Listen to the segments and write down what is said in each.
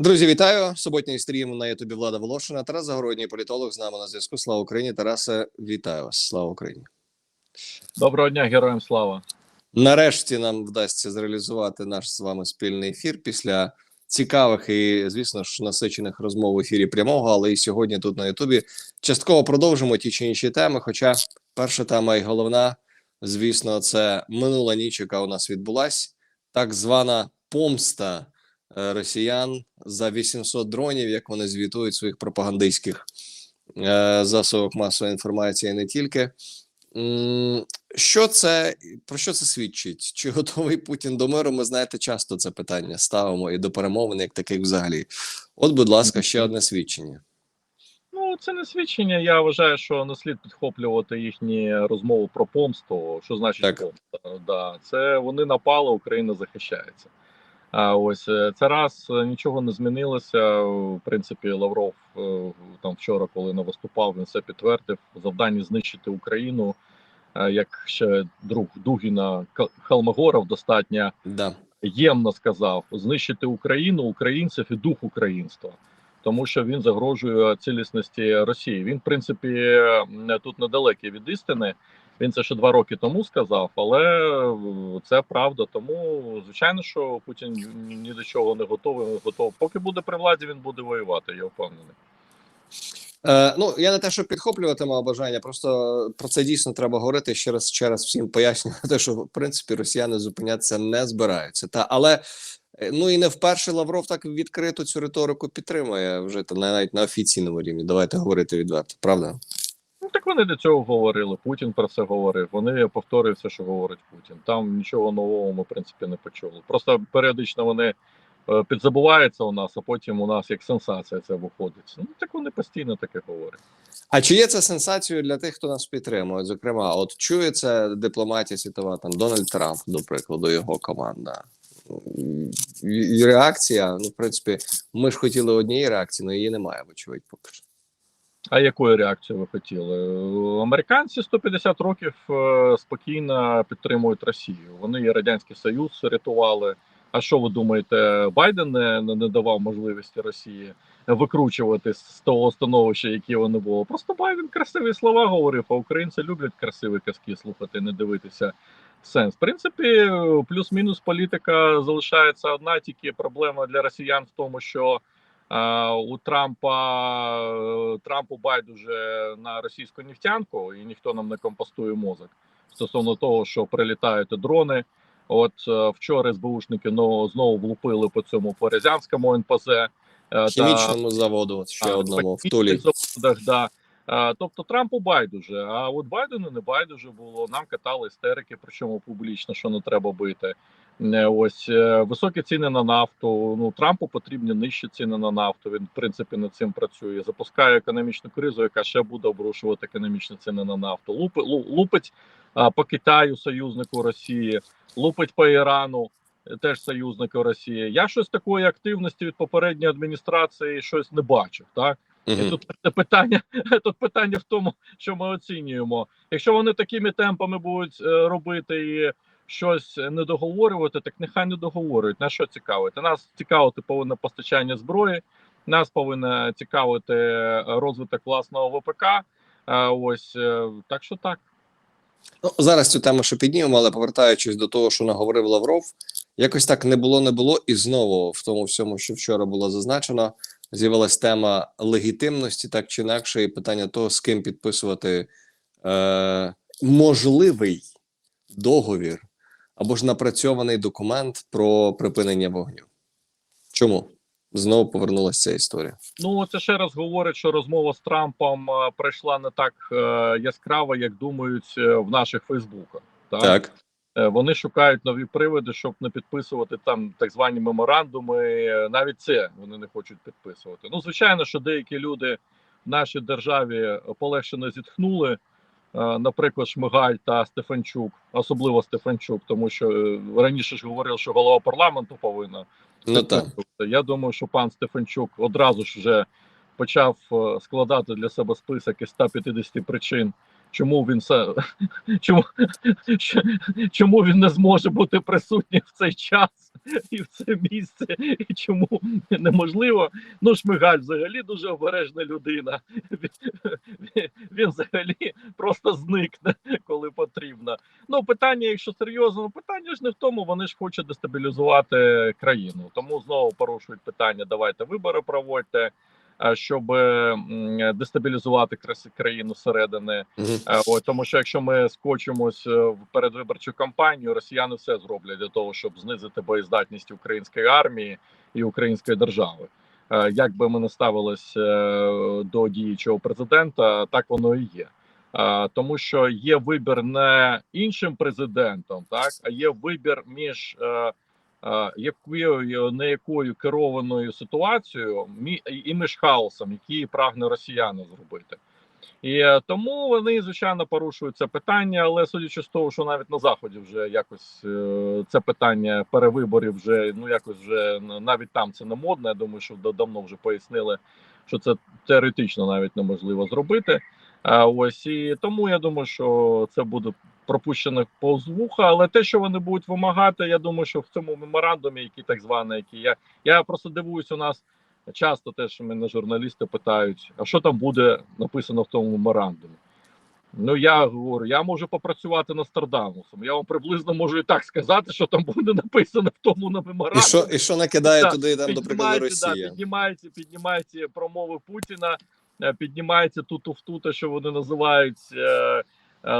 Друзі, вітаю! Суботній стрім на Ютубі Влада Волошина. Тарас Загородній політолог з нами на зв'язку. Слава Україні! Тарасе, вітаю вас! Слава Україні! Доброго дня, героям слава. Нарешті нам вдасться зреалізувати наш з вами спільний ефір після цікавих і, звісно ж, насичених розмов в ефірі прямого. Але і сьогодні тут на Ютубі частково продовжимо ті чи інші теми. Хоча перша тема і головна, звісно, це минула ніч, яка у нас відбулась, так звана помста росіян за 800 дронів, як вони звітують в своїх пропагандистських е, засобах масової інформації, не тільки. Що це про що це свідчить? Чи готовий Путін до миру? Ми знаєте, часто це питання ставимо і до перемовин, як таких взагалі. От, будь ласка, ще одне свідчення. Ну, це не свідчення. Я вважаю, що не слід підхоплювати їхні розмови про помсту. Що значить Так. помста? Да, це вони напали, Україна захищається. А ось е, це раз е, нічого не змінилося. В принципі, Лавров е, там вчора, коли не виступав, він все підтвердив. Завдання знищити Україну. Як ще друг Дугіна Халмогоров достатньо Да. ємно сказав знищити Україну, українців і дух українства, тому що він загрожує цілісності Росії. Він, в принципі, тут недалекий від істини. Він це ще два роки тому сказав, але е, це правда. Тому звичайно, що Путін ні- до чого не готовий. Готов. Поки буде при владі, він буде воювати. Я впевнений. Е, ну я не те, що підхоплюватиму бажання, просто про це дійсно треба говорити ще раз, ще раз всім пояснювати, що в принципі росіяни зупинятися не збираються. Та але е, ну і не вперше Лавров так відкрито цю риторику підтримує вже та навіть на офіційному рівні. Давайте говорити відверто, правда? Так вони до цього говорили. Путін про це говорив. Вони повторюють все, що говорить Путін. Там нічого нового ми в принципі не почули. Просто періодично вони е, підзабуваються у нас, а потім у нас як сенсація це виходить. Ну так вони постійно таке говорять. А чи є це сенсацією для тих, хто нас підтримує? Зокрема, от чується дипломатія світова, там Дональд Трамп, до прикладу, його команда. Реакція, ну, в принципі, ми ж хотіли однієї реакції, але її немає, вочевидь, поки що. А якої реакції ви хотіли? Американці 150 років е, спокійно підтримують Росію. Вони і радянський Союз рятували. А що ви думаєте, Байден не, не, давав можливості Росії викручувати з того становища, яке воно було? Просто Байден красиві слова говорив, а українці люблять красиві казки слухати, не дивитися сенс. В принципі, плюс-мінус політика залишається одна, тільки проблема для росіян в тому, що у Трампа Трампу байдуже на російську нефтянку, і ніхто нам не компостує мозок стосовно того, що прилітають дрони. От е, вчора СБУшники ну, знову влупили по цьому Порязянському НПЗ. е, та- заводу, от ще а, одному в Тулі. заводах, да. Тобто Трампу байдуже, а от Байдену не байдуже було. Нам катали істерики, причому публічно, що не треба бити. Е, Ось е, високі ціни на нафту. Ну Трампу потрібні нижчі ціни на нафту. Він в принципі над цим працює. Запускає економічну кризу, яка ще буде обрушувати економічні ціни на нафту. Лупи, лупить по Китаю, союзнику Росії, лупить по Ірану. е, Теж союзнику Росії. Я щось такої активності від попередньої адміністрації щось не бачив. Так і тут це питання, тут питання в тому, що ми оцінюємо. Якщо вони такими темпами будуть робити і щось не договорювати, так нехай не договорюють. На що цікавити? Нас цікавити повинно постачання зброї, нас повинно цікавити е, розвиток власного ВПК. Е, Ось е, так що так. Ну, зараз цю тему ще піднімемо, але повертаючись до того, що наговорив Лавров, якось так не було, не було, і знову в тому всьому, що вчора було зазначено, з'явилась тема легітимності, так чи інакше, і питання того, з ким підписувати е, можливий договір або ж напрацьований документ про припинення вогню. Чому знову повернулася ця історія? Ну це ще раз говорить, що розмова з Трампом пройшла не так е, яскраво, як думають е, в наших Фейсбуках. Так, Е, Вони шукають нові приводи, щоб не підписувати там так звані меморандуми. Навіть це вони не хочуть підписувати. Ну, звичайно, що деякі люди в нашій державі полегшено зітхнули. Е, Наприклад, Шмигаль та Стефанчук, особливо Стефанчук, тому що е, раніше ж говорив, що голова парламенту повинна. ну так. Я думаю, що пан Стефанчук одразу ж вже почав е, складати для себе список із 150 причин, чому він се- чому, чому він не зможе бути присутній в цей час. і в це місце, і чому неможливо. Ну, Шмигаль взагалі дуже обережна людина. Він, взагалі просто зникне, коли потрібно. Ну, питання, якщо серйозно, ну, питання ж не в тому, вони ж хочуть дестабілізувати країну. Тому знову порушують питання: давайте вибори проводьте, щоб дестабілізувати країну зсередини. Е, От, тому що якщо ми скочимось е, в передвиборчу кампанію, росіяни все зроблять для того, щоб знизити боєздатність української армії і української держави. Е, Як би ми не ставились е, до діючого президента, так воно і є. Е, Тому що є вибір не іншим президентом, так а є вибір між е, е, якою не якою керованою ситуацією і між хаосом, який прагне росіяни зробити. І е, тому вони звичайно порушують це питання, але судячи з того, що навіть на заході вже якось е, це питання перевиборів вже ну якось вже навіть там це не модно. Я думаю, що да- давно вже пояснили, що це теоретично навіть неможливо зробити. А ось і тому я думаю, що це буде пропущено повз вуха. Але те, що вони будуть вимагати, я думаю, що в цьому меморандумі, який так званий, який я я просто дивуюсь, у нас часто теж мене журналісти питають: а що там буде написано в тому меморандумі? Ну я говорю, я можу попрацювати Нострадамусом. Я вам приблизно можу і так сказати, що там буде написано в тому на І меморандумі. що, і що накидає Так, туди, там, до прикладу, Піднімається, да, піднімається, піднімається промови Путіна, е, піднімається туту в тута, що вони називають е,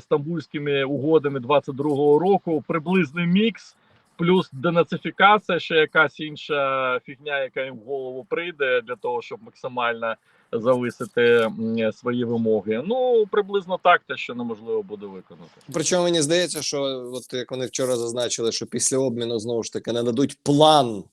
стамбульськими угодами 22-го року. Приблизний мікс, плюс денацифікація, ще якась інша фігня, яка їм в голову прийде для того, щоб максимально зависити свої вимоги. Ну приблизно так, те, що неможливо буде виконати. Причому мені здається, що от як вони вчора зазначили, що після обміну знову ж таки нададуть план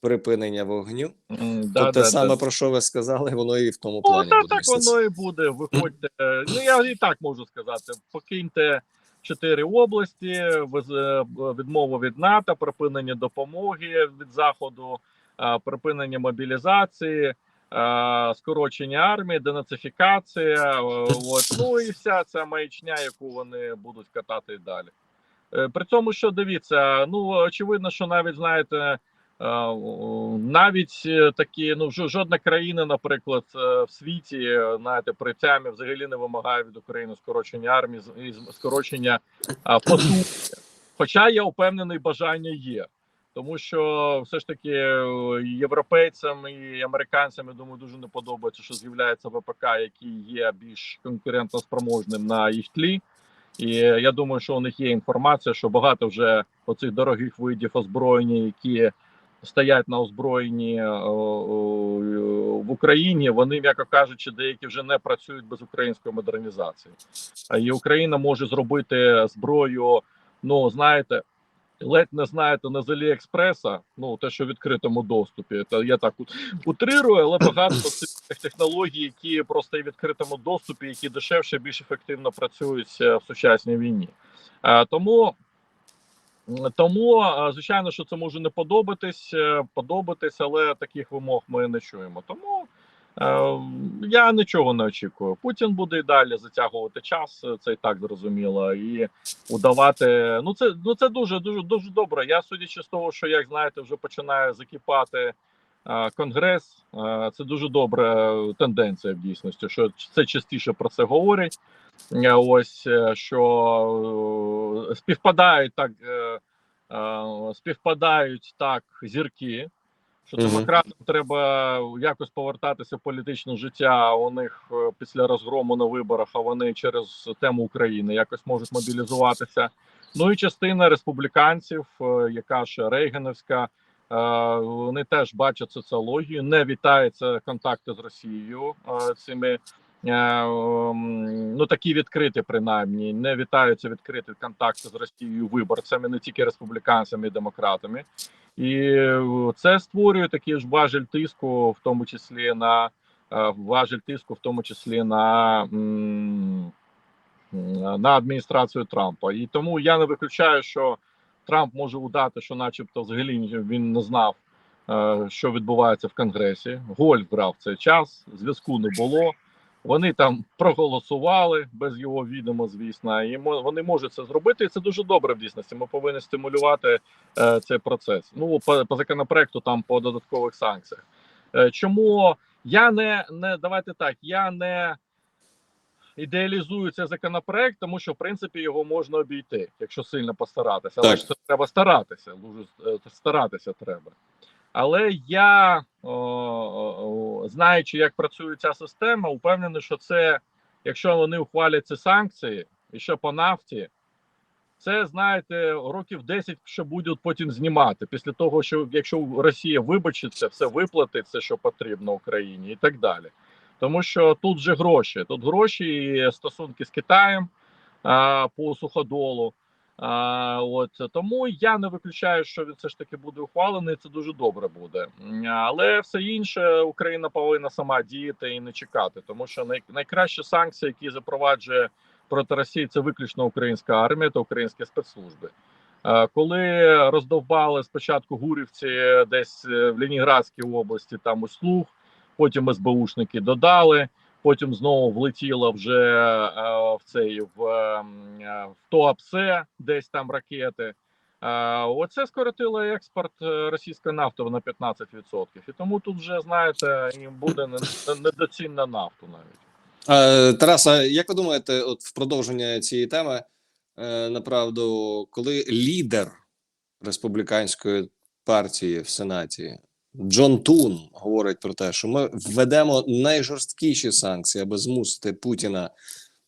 припинення вогню. То да, те да, саме да. про що ви сказали, воно і в тому плані та, буде так міститися. воно і буде. Виходьте. Ну я і так можу сказати: покиньте чотири області, е, відмову від НАТО, припинення допомоги від заходу, припинення мобілізації. Скорочення армії, денацифікація, е, от ну і вся ця маячня, яку вони будуть катати далі. Е, При цьому, що дивіться, ну очевидно, що навіть знаєте, е, навіть е, такі, ну жо- жодна країна, наприклад, е, в світі, е, знаєте, при тямі взагалі не вимагає від України скорочення армії і скорочення потужності. Хоча я впевнений, бажання є. Тому що все ж таки е, європейцям і американцям, я думаю, дуже не подобається, що з'являється ВПК, який є більш конкурентно спроможним на їх тлі. І я думаю, що у них є інформація, що багато вже оцих дорогих видів озброєння, які стоять на озброєнні е, о, в Україні, вони, м'яко кажучи, деякі вже не працюють без української модернізації. А І Україна може зробити зброю, ну знаєте. Ледь не знаєте не з Аліекспреса, ну те, що в відкритому доступі, то я так утрирую, але багато цих технологій, які просто є в відкритому доступі, які дешевше, більш ефективно працюють е, в сучасній війні. Е, тому, тому, звичайно, що це може не подобатись, е, подобатись, але таких вимог ми не чуємо. Тому е, я нічого не очікую. Путін буде і далі затягувати час, це і так зрозуміло, і удавати. Ну це ну це дуже дуже дуже добре. Я судячи з того, що як знаєте, вже починає закипати. е, Конгрес це дуже добра тенденція в дійсності, що це частіше про це говорять. Е, Ось е, що е, співпадають так, співпадають так зірки, що демократам треба якось повертатися в політичне життя. У них після розгрому на виборах, а вони через тему України якось можуть мобілізуватися. Ну і частина республіканців, яка ще Рейгановська, вони теж бачать соціологію, не вітаються контакти з Росією цими. Е, м, Ну такі відкриті, принаймні, не вітаються відкриті контакти з Росією виборцями, не тільки республіканцями і демократами, і е, це створює такий ж важель тиску, в тому числі на е, важель тиску, в тому числі на, на адміністрацію Трампа. І тому я не виключаю, що Трамп може удати, що, начебто, взагалі він не знав, що відбувається в Конгресі. Гольф грав цей час, зв'язку не було. Вони там проголосували без його відома, звісно, і вони можуть це зробити. І це дуже добре в дійсності. Ми повинні стимулювати е, цей процес. Ну по, по законопроекту, там по додаткових санкціях. Е, чому я не, не давайте так, я не ідеалізую цей законопроект, тому що в принципі його можна обійти, якщо сильно постаратися. Але Так. ж це треба старатися. Дуже е, старатися треба. Але я, знаючи, як працює ця система, упевнений, що це, якщо вони ухвалять ці санкції, і ще по нафті, це знаєте, років 10 ще будуть потім знімати. Після того, що якщо Росія вибачиться, все виплатить, все, що потрібно Україні, і так далі. Тому що тут же гроші. Тут гроші і стосунки з Китаєм а, по суходолу. А, от тому я не виключаю, що він все ж таки буде ухвалений. Це дуже добре буде. Але все інше Україна повинна сама діяти і не чекати, тому що най, найкращі санкції, які запроваджує проти Росії, це виключно українська армія та українські спецслужби. Коли роздовбали спочатку гурівці десь е, в Леніградській області, там у слуг, потім СБУшники додали. Потім знову влетіло вже е, в цей в, е, в Туапсе, десь там ракети. Е, оце скоротило експорт російської нафти на 15%. І тому тут вже знаєте, буде не- не- недоцінна нафту навіть. Тараса, як ви думаєте, от в продовження цієї теми, направду, коли лідер республіканської партії в Сенаті Джон Тун говорить про те, що ми введемо найжорсткіші санкції, аби змусити Путіна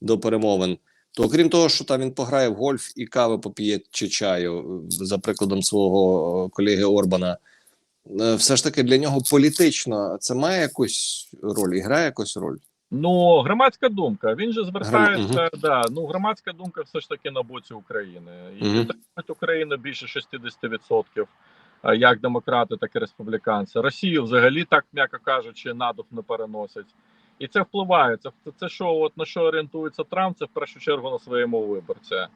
до перемовин. То окрім того, що там він пограє в гольф і кави поп'є чи чаю, за прикладом свого е, колеги Орбана, е, все ж таки для нього політично це має якусь роль і грає якусь роль. Ну, громадська думка. Він же звертається. Гром- Да, ну громадська думка все ж таки на боці України. І підтримують Україну більше 60%, а, як демократи, так і республіканці. Росію взагалі, так м'яко кажучи, надух не переносять. І це впливає. Це, це, що, от на що орієнтується Трамп, це в першу чергу на своєму виборця.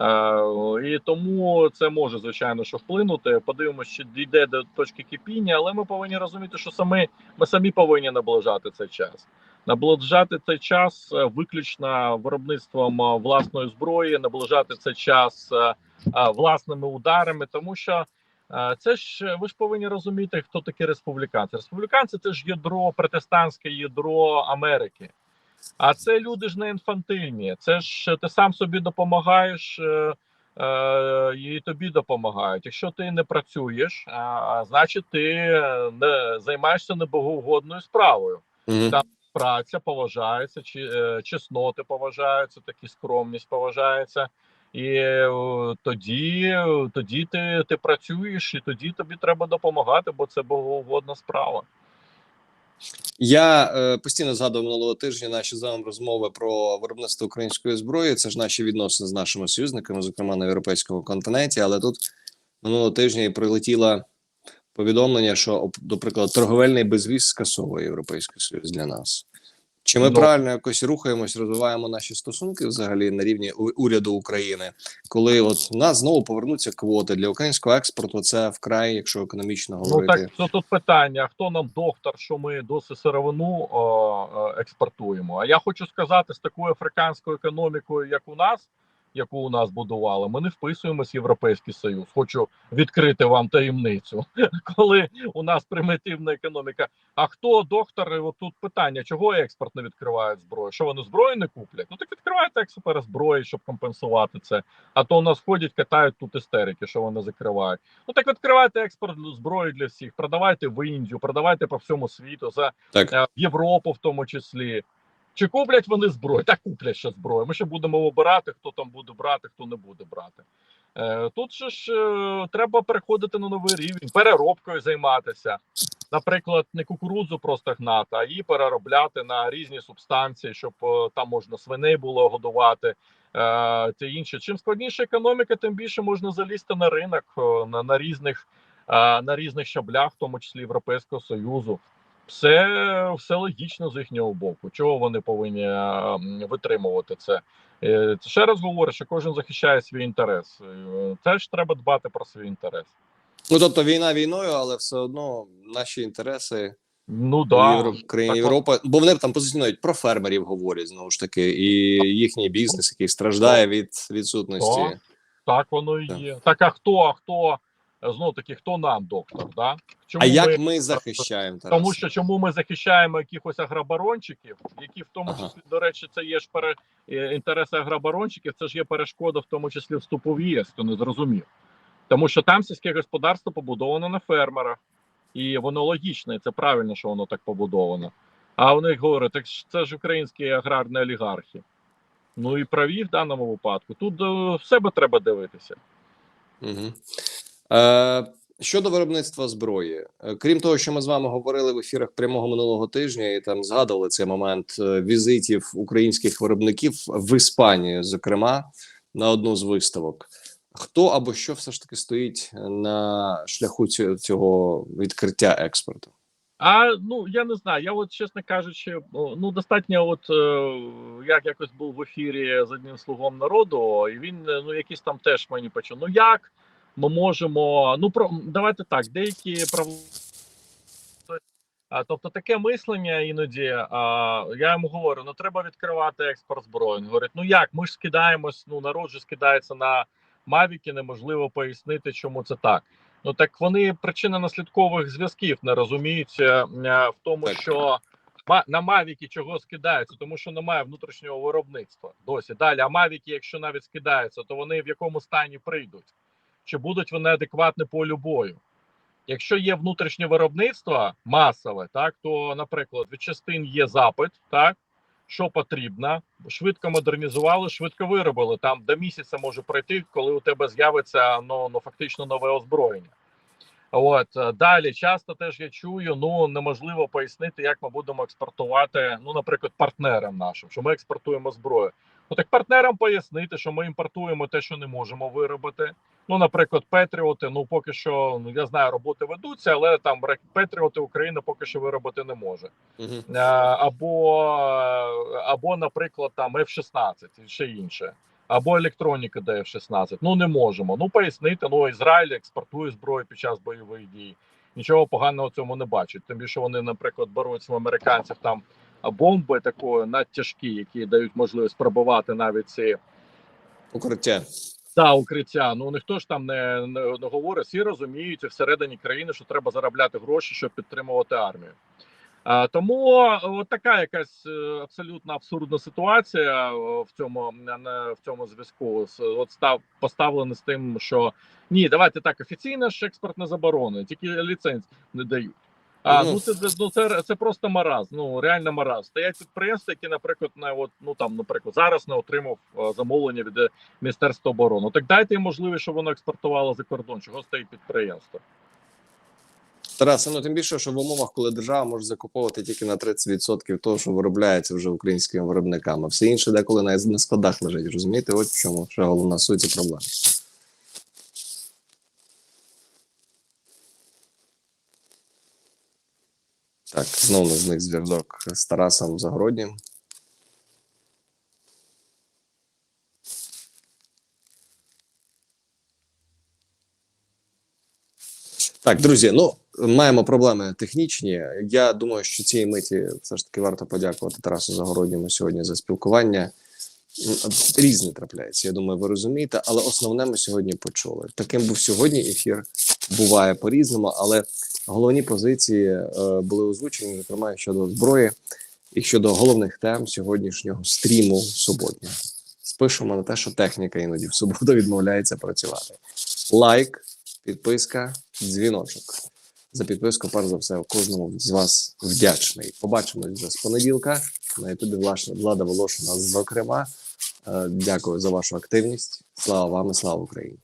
Е, і тому це може звичайно що вплинути. Подивимося, чи дійде до точки кипіння, але ми повинні розуміти, що самі ми самі повинні наближати цей час. Наближати цей час е, виключно виробництвом е, власної зброї, наближати цей час е, е, власними ударами, тому що е, це ж е, ви ж повинні розуміти, хто такі республіканці. Республіканці це ж ядро, протестантське ядро Америки. А це люди ж не інфантильні. Це ж ти сам собі допомагаєш. е, е, І тобі допомагають. Якщо ти не працюєш, а, значить ти е, не займаєшся небогоугодною справою Мгм. Так. праця поважається, чи е, чесноти поважаються, такі скромність поважається. І е, тоді, тоді ти, ти працюєш, і тоді тобі треба допомагати, бо це богоугодна справа. Я е, постійно згадував минулого тижня наші з вами розмови про виробництво української зброї. Це ж наші відносини з нашими союзниками, зокрема на європейському континенті. Але тут минулого тижня і прилетіло повідомлення, що, прикладу, торговельний безвіз скасовує Європейський Союз для нас. Чи ми Ну. правильно якось рухаємось, розвиваємо наші стосунки взагалі на рівні уряду України, коли от у нас знову повернуться квоти для українського експорту? Це вкрай, якщо економічно Ну так це тут питання: хто нам доктор, що ми досі сировину о, експортуємо? А я хочу сказати, з такою африканською економікою, як у нас, яку у нас будували, ми не вписуємось в Європейський Союз. Хочу відкрити вам таємницю, коли у нас примітивна економіка. А хто доктор? І От тут питання: чого експорт не відкривають зброю? Що вони зброю не куплять? Ну так відкривайте експорт зброї, щоб компенсувати це. А то у нас ходять, катають тут істерики, що вони закривають. Ну так відкривайте експорт зброї для всіх, продавайте в Індію, продавайте по всьому світу, за Так. е, Європу, в тому числі. Чи куплять вони зброю? Так куплять ще зброю. Ми ще будемо обирати, хто там буде брати, хто не буде брати. Е, тут же ж е, треба переходити на новий рівень, переробкою займатися. Наприклад, не кукурудзу просто гнати, а її переробляти на різні субстанції, щоб е, там можна свиней було годувати. Та інше. Чим складніша економіка, тим більше можна залізти на ринок на, на різних на різних щаблях, в тому числі Європейського Союзу. Все, все логічно з їхнього боку. Чого вони повинні е, витримувати це? Е, це Ще раз говорю, що кожен захищає свій інтерес. Теж треба дбати про свій інтерес. Ну тобто війна війною, але все одно наші інтереси Ну да. Євро... країні Так, Європи, бо вони там позиціонують про фермерів говорять знову ж таки, і їхній бізнес, який страждає від відсутності. Так. Так воно і Так. є. Так, а хто, а хто знов таки, хто нам, доктор? Да? Чому А як ми- ми захищаємо Тарас? Тому що чому ми захищаємо якихось агробарончиків, які в тому Ага. числі, до речі, це є ж пере... е, інтереси агробарончиків, це ж є перешкода, в тому числі вступу в ЄС, хто не зрозумів. Тому що там сільське господарство побудовано на фермерах, і воно логічне, і це правильно, що воно так побудовано. А вони говорять, так це ж українські аграрні олігархи. Ну і праві в даному випадку. Тут е, в себе треба дивитися. Угу. Е, щодо виробництва зброї, е, крім того, що ми з вами говорили в ефірах прямого минулого тижня, і там згадували цей момент е, візитів українських виробників в Іспанію, зокрема, на одну з виставок. Хто або що все ж таки стоїть на шляху цього, відкриття експорту? А ну я не знаю. Я от чесно кажучи, ну достатньо, от як якось був в ефірі з одним слугом народу, і він ну якийсь там теж мені почув. Ну як ми можемо? Ну про давайте так, деякі прав... Тобто таке мислення іноді. А, я йому говорю: ну треба відкривати експорт зброї. Він говорить, ну як ми ж скидаємось, ну народ же скидається на мавіки, неможливо пояснити, чому це так. Ну так вони причини наслідкових зв'язків не розуміють е, е, в тому, Так. що на мавіки чого скидаються, тому що немає внутрішнього виробництва досі. Далі, а мавіки, якщо навіть скидаються, то вони в якому стані прийдуть? Чи будуть вони адекватні полю бою? Якщо є внутрішнє виробництво масове, так то, наприклад, від частин є запит, так що потрібно, швидко модернізували, швидко виробили. Там до місяця може пройти, коли у тебе з'явиться ну, ну фактично нове озброєння. От е, далі часто теж я чую, ну неможливо пояснити, як ми будемо експортувати, ну, наприклад, партнерам нашим, що ми експортуємо зброю. Ну так партнерам пояснити, що ми імпортуємо те, що не можемо виробити. Ну, наприклад, Петріоти, ну поки що, ну я знаю, роботи ведуться, але там Петріоти Україна поки що виробити не може. Угу. Е, або, або, наприклад, там F-16 і ще інше, або електроніка до F-16. Ну не можемо. Ну пояснити, ну Ізраїль експортує зброю під час бойових дій. Нічого поганого в цьому не бачать. Тим більше вони, наприклад, беруть в американців там бомби такої надтяжкі, які дають можливість пробивати навіть ці Укриття. та укриття. Ну ніхто ж там не, не, не говорить. Всі розуміють всередині країни, що треба заробляти гроші, щоб підтримувати армію. А, тому от така якась е, абсолютно абсурдна ситуація е, в цьому в цьому зв'язку. От став поставлено з тим, що ні, давайте так офіційно ж експорт не заборонений, тільки ліцензій не дають. А Ну. ну це ну це, це просто мараз. Ну реально мараз. Стоять підприємства, які, наприклад, не от ну там, наприклад, зараз не отримав замовлення від е, Міністерства оборони. Так дайте їм можливість, щоб воно експортувало за кордон. Чого стоїть підприємство? Тарас, ну тим більше, що в умовах, коли держава може закуповувати тільки на 30% того, що виробляється вже українськими виробниками, все інше деколи на, на складах лежить. Розумієте, от в чому ще головна суть проблема. Так, знову з них зв'язок з Тарасом Загороднім. Так, друзі, ну маємо проблеми технічні. Я думаю, що цієї миті все ж таки варто подякувати Тарасу Загородньому сьогодні за спілкування. Різне трапляється. Я думаю, ви розумієте, але основне ми сьогодні почули. Таким був сьогодні ефір. Буває по-різному, але головні позиції е, були озвучені, зокрема щодо зброї і щодо головних тем сьогоднішнього стріму суботнього. Спишемо на те, що техніка іноді в суботу відмовляється працювати. Лайк, підписка, дзвіночок. За підписку, перш за все, кожному з вас вдячний. Побачимось вже з понеділка. На ютубі Влада, Волошина, зокрема. Е, Дякую за вашу активність. Слава вам і слава Україні!